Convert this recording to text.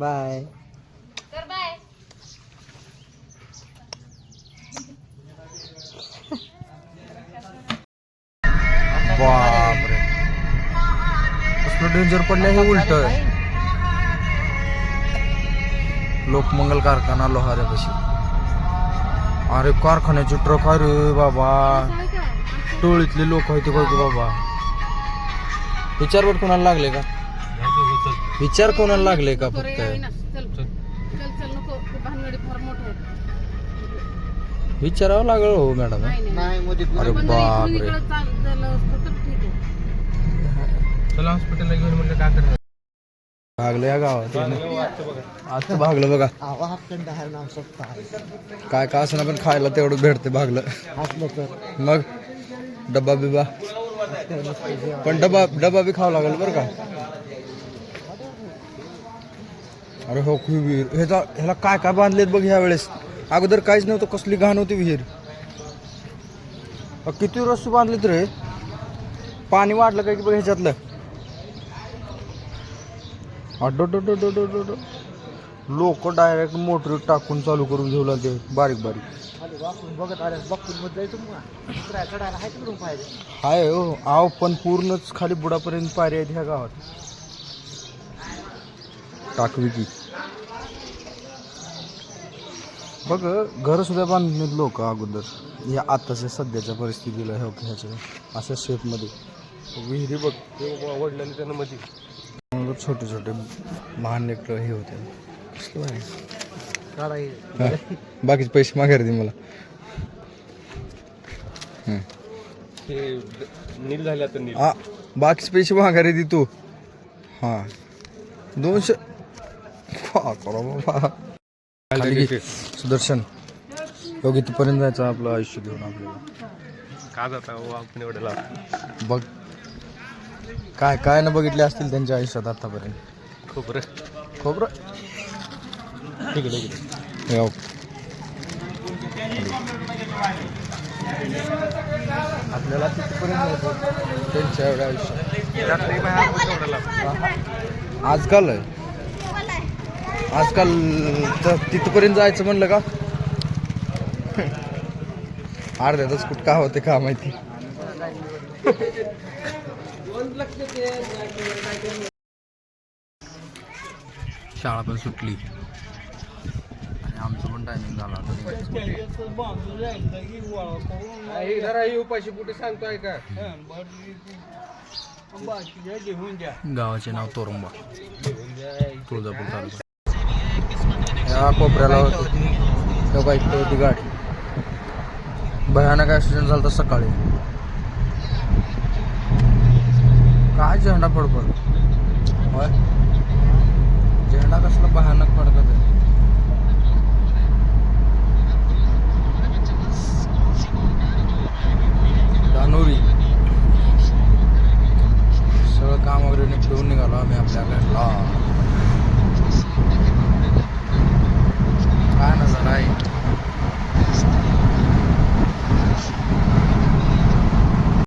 Bye danger पडलं हे उलट. लोकमंगल कारखाना लोहाऱ्यापाशी. अरे कारखान्याचे ट्रक आहे रे बाबा. टोळीतले लोक आहेत ते बघ बाबा. विचारवर कोणाला लागले का? विचार कोणाला लागले का फक्त? विचारावं लागलं हो मॅडम. नाही नाही अरे बापरे. चला हॉस्पिटलला घेऊन काय करणार? भागलं या गावात. भागलं बघा. काय का असं पण खायला तेवढं भेटते भागलं. मग डब्बा बिबा पण डबा डबा बी खावा लागेल बरं का? अरे हो खूप विहीर. ह्याचा ह्याला काय काय बांधलेत बघ ह्या वेळेस? अगोदर काहीच नव्हतं कसली घाण होती विहीर. अ, किती रस्ते बांधलेत रे? पाणी वाढलं काय की बघ ह्याच्यातलं? लोक डायरेक्ट मोटर टाकून चालू करून घेऊ लागले. बारीक बारीक. हाय हो आव पण पूर्णच खाली बुडापर्यंत पायऱ्या आहेत ह्या गावात. टाकवी की बघ घर सुद्धा बांधलेत लोक अगोदर. या आताच्या सध्याच्या परिस्थितीला हे ह्याच्या अशा शेपमध्ये विहिरी बघ वडिलांनी त्यांना मध्ये मग छोटे छोटे लहान लेकरं हे होते. हा, बाकीचे पैसे माघारी दे मला. हम्म. ते नील झाले आता नील. आ, बाकीचे पैसे माघारी दे तू. हा. दोनशे खाली घे. सुदर्शन योगी तिथपर्यंत जायचं आपलं आयुष्य देऊन आपल्याला. का जाता हो आपण एवढं बघ. काय काय न बघितले असतील त्यांच्या आयुष्यात आतापर्यंत? खूप रे खोबरं? ठीक आहे ठीक आहे. हे. आपल्याला तिथपर्यंत जायचं त्यांच्या एवढ्या आयुष्यात. त्यातलंही बाहेर आपण एवढं आजकाल आजकाल तर तिथपर्यंत जायचं म्हणलं का? अर्ध्यातच कुठं का होते का माहिती? शाळा पण सुटली. आणि आमचं पण टायमिंग झाला आता. निघायचं. जरा ही उपाशी कुठे सांगतोय का गावाचे नाव तोरंबा. तुळजापूर तालुका. या कोपऱ्याला होती. त्या बाईकवर होती गाडी. भयानक ॲक्सिडेंट झाला होता सकाळी. काय झेंडा फडफड होय? झेंडा कसला भयानक फडकत आहे